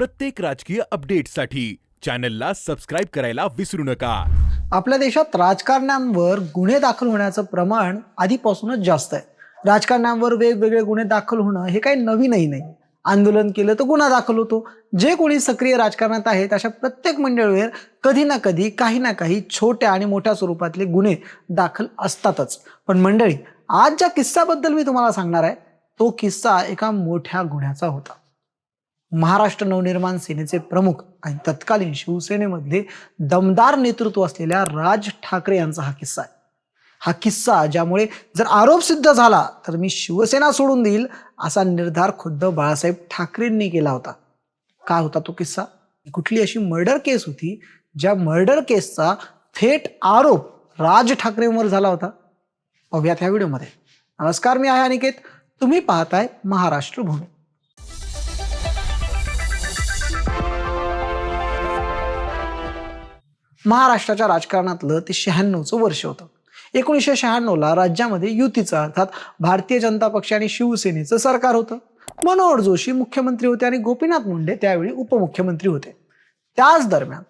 प्रत्येक राजकीय अपडेटसाठी चॅनलला सबस्क्राईब करायला विसरू नका. आपल्या देशात राजकारण्यांवर गुन्हे दाखल होण्याचं प्रमाण आधीपासूनच जास्त आहे. राजकारण्यांवर वेगवेगळे गुन्हे दाखल होणं हे काही नवीनही नाही. आंदोलन केलं तर गुन्हा दाखल होतो. जे कोणी सक्रिय राजकारणात आहेत अशा प्रत्येक मंडळीवर कधी ना कधी काही ना काही छोट्या आणि मोठ्या स्वरूपातले गुन्हे दाखल असतातच. पण मंडळी आज ज्या किस्साबद्दल मी तुम्हाला सांगणार आहे. तो किस्सा एका मोठ्या गुन्ह्याचा होता. महाराष्ट्र नवनिर्माण सेनेचे प्रमुख आणि तत्कालीन शिवसेनेमधले दमदार नेतृत्व असलेल्या राज ठाकरे यांचा हा किस्सा आहे. हा किस्सा ज्यामुळे जर आरोप सिद्ध झाला तर मी शिवसेना सोडून देईल असा निर्धार खुद्द बाळासाहेब ठाकरेंनी केला होता. काय होता तो किस्सा? कुठली अशी मर्डर केस होती ज्या मर्डर केसचा थेट आरोप राज ठाकरेंवर झाला होता? पाहूयात ह्या व्हिडिओमध्ये. नमस्कार मी आहे अनिकेत. तुम्ही पाहताय महाराष्ट्र भूमी. महाराष्ट्राच्या राजकारणातलं ते शहाण्णवचं वर्ष होतं. एकोणीसशे शहाण्णवला राज्यामध्ये युतीचं अर्थात भारतीय जनता पक्ष आणि शिवसेनेचं सरकार होतं. मनोहर जोशी मुख्यमंत्री होते आणि गोपीनाथ मुंडे त्यावेळी उपमुख्यमंत्री होते. त्याच दरम्यान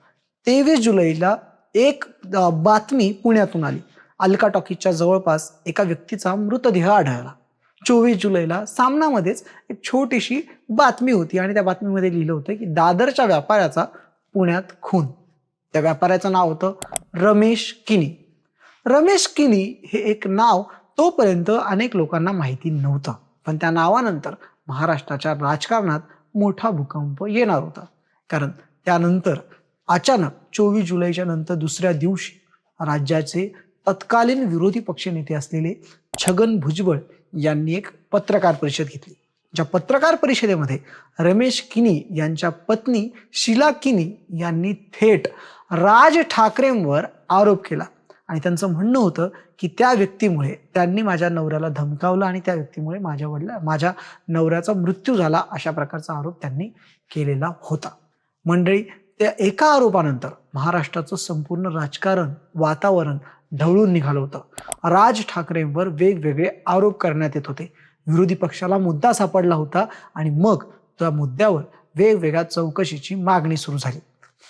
तेवीस जुलैला एक बातमी पुण्यातून आली. अलका टॉकीजच्या जवळपास एका व्यक्तीचा मृतदेह आढळला. चोवीस जुलैला सामनामध्येच एक छोटीशी बातमी होती आणि त्या बातमीमध्ये लिहिलं होतं की दादरच्या व्यापाऱ्याचा पुण्यात खून. त्या व्यापाऱ्याचं नाव होतं रमेश किनी. रमेश किनी हे एक नाव तोपर्यंत अनेक लोकांना माहिती नव्हतं. पण त्या नावानंतर महाराष्ट्राच्या राजकारणात मोठा भूकंप येणार होता. कारण त्यानंतर अचानक चोवीस जुलैच्या नंतर दुसऱ्या दिवशी राज्याचे तत्कालीन विरोधी पक्षनेते असलेले छगन भुजबळ यांनी एक पत्रकार परिषद घेतली. ज्या पत्रकार परिषदेमध्ये रमेश किनी यांच्या पत्नी शिला किनी यांनी थेट राज ठाकरेंवर आरोप केला. आणि त्यांचं म्हणणं होतं की त्या व्यक्तीमुळे त्यांनी माझ्या नवऱ्याला धमकावलं आणि त्या व्यक्तीमुळे माझ्या वडला माझ्या नवऱ्याचा मृत्यू झाला अशा प्रकारचा आरोप त्यांनी केलेला होता. मंडळी त्या एका आरोपानंतर महाराष्ट्राचं संपूर्ण राजकारण वातावरण ढवळून निघालं होतं. राज ठाकरेंवर वेगवेगळे आरोप करण्यात येत होते. विरोधी पक्षाला मुद्दा सापडला होता आणि मग त्या मुद्द्यावर वेगवेगळ्या चौकशीची मागणी सुरू झाली.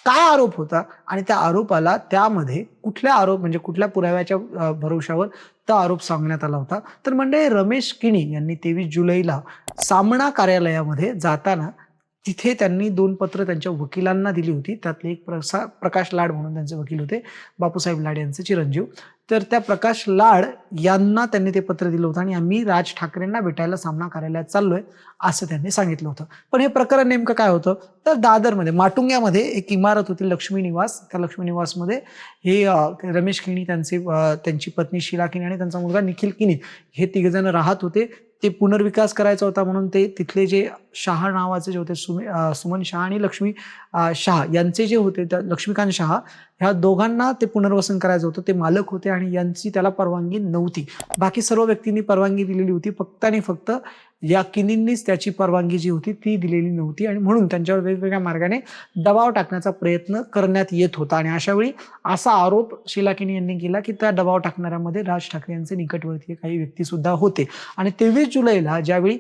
काय आरोप होता आणि त्या आरोपाला त्यामध्ये कुठल्या आरोप म्हणजे कुठल्या पुराव्याच्या भरोशावर तो आरोप सांगण्यात आला होता. तर म्हणजे रमेश किणी यांनी तेवीस जुलैला सामना कार्यालयामध्ये जाताना तिथे त्यांनी दोन पत्र त्यांच्या वकिलांना दिली होती. त्यातले एक प्रसा प्रकाश लाड म्हणून त्यांचे वकील होते बापूसाहेब लाड यांचे चिरंजीव. तर त्या प्रकाश लाड यांना त्यांनी ते पत्र दिलं होतं आणि आम्ही राज ठाकरेंना भेटायला सामना कार्यालयात चाललोय असं त्यांनी सांगितलं होतं. पण हे प्रकरण नेमकं काय होतं? तर दादरमध्ये माटुंग्यामध्ये एक इमारत होती लक्ष्मी निवास. त्या लक्ष्मी निवासमध्ये हे रमेश किणी त्यांचे त्यांची पत्नी शिला किनी आणि त्यांचा मुलगा निखिल किनी हे तिघजण राहत होते. ते पुनर्विकास करायचा होता म्हणून ते तिथले जे शहा नावाचे जे होते सुमे सुमन शहा आणि लक्ष्मी शहा यांचे जे होते त्या लक्ष्मीकांत शहा ह्या दोघांना ते पुनर्वसन करायचं होतं ते मालक होते आणि यांची त्याला परवानगी नव्हती. बाकी सर्व व्यक्तींनी परवानगी दिलेली होती फक्त आणि फक्त या किनींनीच त्याची परवानगी जी होती ती दिलेली नव्हती आणि म्हणून त्यांच्यावर वेगवेगळ्या मार्गाने दबाव टाकण्याचा प्रयत्न करण्यात येत होता. आणि अशावेळी असा आरोप शीला किनी यांनी केला की त्या दबाव टाकणाऱ्यामध्ये राज ठाकरे यांचे निकटवर्तीय काही व्यक्ती सुद्धा होते. आणि तेवीस जुलैला ज्यावेळी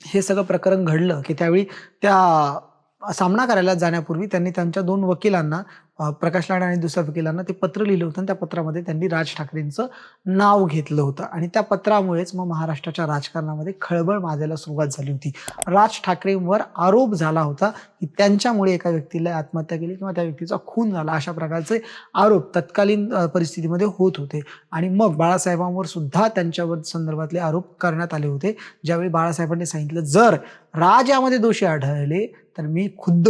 हे सगळं प्रकरण घडलं की त्यावेळी त्या सामना करायला जाण्यापूर्वी त्यांनी त्यांच्या दोन वकिलांना प्रकाश लाड आणि दुसऱ्या वकिलांना ते पत्र लिहिलं होतं आणि त्या पत्रामध्ये त्यांनी राज ठाकरेंचं नाव घेतलं होतं. आणि त्या पत्रामुळेच मग महाराष्ट्राच्या राजकारणामध्ये खळबळ माजायला सुरुवात झाली होती. राज ठाकरेंवर आरोप झाला होता की त्यांच्यामुळे एका व्यक्तीला आत्महत्या केली किंवा त्या व्यक्तीचा खून झाला अशा प्रकारचे आरोप तत्कालीन परिस्थितीमध्ये होत होते. आणि मग बाळासाहेबांवर सुद्धा त्यांच्यावर संदर्भातले आरोप करण्यात आले होते. ज्यावेळी बाळासाहेबांनी सांगितलं जर राज यामध्ये दोषी आढळले तर मी खुद्द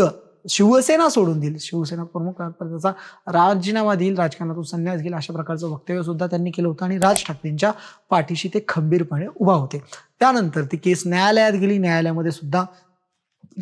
शिवसेना सोडून देईल. शिवसेना प्रमुख पदाचा राजीनामा देईल राजकारणातून संन्यास घेईल अशा प्रकारचं वक्तव्य सुद्धा त्यांनी केलं होतं आणि राज ठाकरेंच्या पाठीशी ते खंबीरपणे उभा होते. त्यानंतर ती केस न्यायालयात गेली. न्यायालयामध्ये सुद्धा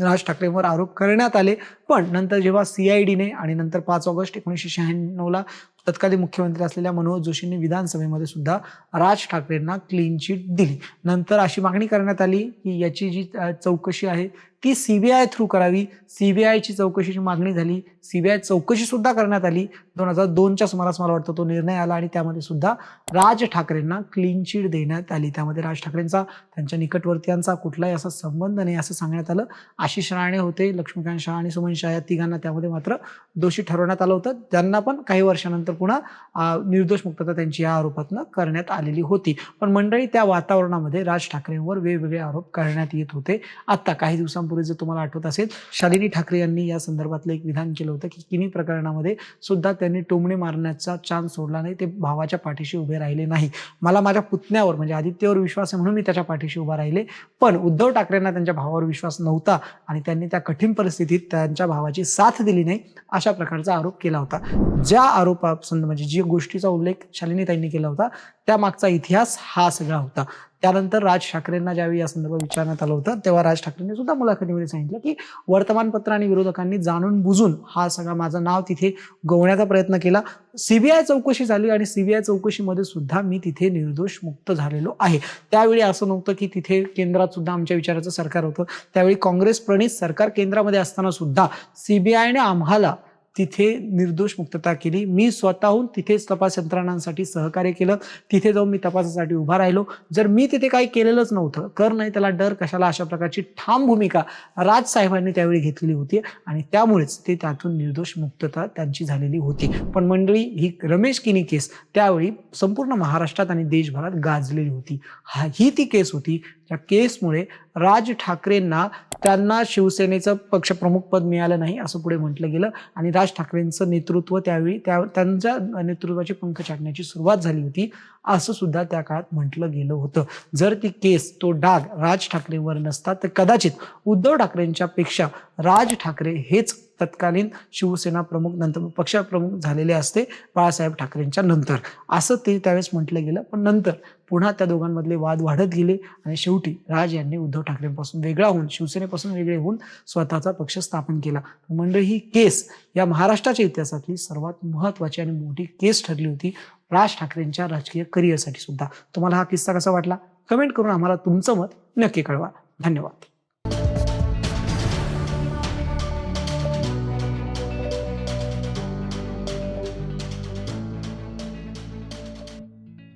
राज ठाकरेंवर आरोप करण्यात आले. पण नंतर जेव्हा सी आय डीने आणि नंतर पाच ऑगस्ट एकोणीसशे शहाण्णवला तत्कालीन मुख्यमंत्री असलेल्या मनोज जोशींनी विधानसभेमध्ये सुद्धा राज ठाकरेंना क्लीन चिट दिली. नंतर अशी मागणी करण्यात आली की याची जी चौकशी आहे ती सीबीआय थ्रू करावी. सीबीआयची चौकशीची मागणी झाली. सीबीआय चौकशी सुद्धा करण्यात आली. दोन हजार दोनच्या सुमारास मला वाटतं तो निर्णय आला आणि त्यामध्ये सुद्धा राज ठाकरेंना क्लीन चिट देण्यात आली. त्यामध्ये राज ठाकरेंचा त्यांच्या निकटवर्तीयांचा कुठलाही असा संबंध नाही असं सांगण्यात आलं. आशिष राणे होते लक्ष्मीकांत शहा आणि सुमन शहा या तिघांना त्यामध्ये मात्र दोषी ठरवण्यात आलं होतं. त्यांना पण काही वर्षानंतर पुन्हा निर्दोष मुक्तता त्यांची या आरोपातनं करण्यात आलेली होती. पण मंडळी त्या वातावरणामध्ये राज ठाकरेंवर वेगवेगळे आरोप करण्यात येत होते. आत्ता काही दिवसांपूर्वी जर तुम्हाला आठवत असेल शालिनी ठाकरे यांनी या संदर्भातलं एक विधान केलं होतं की किमी प्रकरणामध्ये सुद्धा त्यांनी टोमणे मारण्याचा चान्स सोडला नाही ते भावाच्या पाठीशी उभे राहिले नाही. मला माझ्या पुतण्यावर म्हणजे आदित्यवर विश्वास आहे म्हणून मी त्याच्या पाठीशी उभा राहिले. पण उद्धव ठाकरेंना त्यांच्या भावावर विश्वास नव्हता आणि त्यांनी त्या कठीण परिस्थितीत त्यांच्या भावाची साथ दिली नाही अशा प्रकारचा आरोप केला होता. ज्या आरोपा संद- म्हणजे जी गोष्टीचा उल्लेख शालिनीताईंनी केला होता त्या मागचा इतिहास हा सगळा होता. त्यानंतर राज ठाकरेंना ज्यावेळी या संदर्भात विचारण्यात आलं होतं तेव्हा राज ठाकरेंनी सुद्धा मुलाखतीमध्ये सांगितलं की वर्तमानपत्र आणि विरोधकांनी जाणून बुजून हा सगळा माझं नाव तिथे गोवण्याचा प्रयत्न केला. सीबीआय चौकशी झाली आणि सीबीआय चौकशीमध्ये सुद्धा मी तिथे निर्दोष मुक्त झालेलो आहे. त्यावेळी असं नव्हतं की तिथे केंद्रात सुद्धा आमच्या विचाराचं सरकार होतं. त्यावेळी काँग्रेस प्रणित सरकार केंद्रामध्ये असताना सुद्धा सीबीआयने आम्हाला तिथे निर्दोष मुक्तता केली. मी स्वतःहून तिथेच तपास यंत्रणांसाठी सहकार्य केलं. तिथे जाऊन मी तपासासाठी उभा राहिलो. जर मी तिथे काही केलेलंच नव्हतं कर नाही त्याला डर कशाला अशा प्रकारची ठाम भूमिका राजसाहेबांनी त्यावेळी घेतलेली होती आणि त्यामुळेच ते त्यातून निर्दोष मुक्तता त्यांची झालेली होती. पण मंडळी ही रमेश किनी केस त्यावेळी संपूर्ण महाराष्ट्रात आणि देशभरात गाजलेली होती. हा ही ती केस होती त्या केसमुळे राज ठाकरेंना त्यांना शिवसेनेचं पक्षप्रमुख पद मिळालं नाही असं पुढे म्हटलं गेलं. आणि राज ठाकरेंचं नेतृत्व त्यावेळी त्या त्यांच्या नेतृत्वाची पंख छाटण्याची सुरुवात झाली होती असं सुद्धा त्या काळात म्हटलं गेलं होतं. जर ती केस तो डाग राज ठाकरेंवर नसता तर कदाचित उद्धव ठाकरेंच्या पेक्षा राज ठाकरे हेच तत्कालीन शिवसेना प्रमुख नंतर पक्षप्रमुख झालेले असते बाळासाहेब ठाकरेंच्या नंतर. असं ते त्यावेळेस म्हटलं गेलं. पण नंतर पुन्हा त्या दोघांमधले वाद वाढत गेले आणि शेवटी राज यांनी उद्धव ठाकरेंपासून वेगळा होऊन शिवसेनेपासून वेगळे होऊन स्वतःचा पक्ष स्थापन केला. मंडळी ही केस या महाराष्ट्राच्या इतिहासातली सर्वात महत्त्वाची आणि मोठी केस ठरली होती राज ठाकरेंच्या राजकीय करिअरसाठी सुद्धा. तुम्हाला हा किस्सा कसा वाटला? कमेंट करून आम्हाला तुमचं मत नक्की कळवा. धन्यवाद.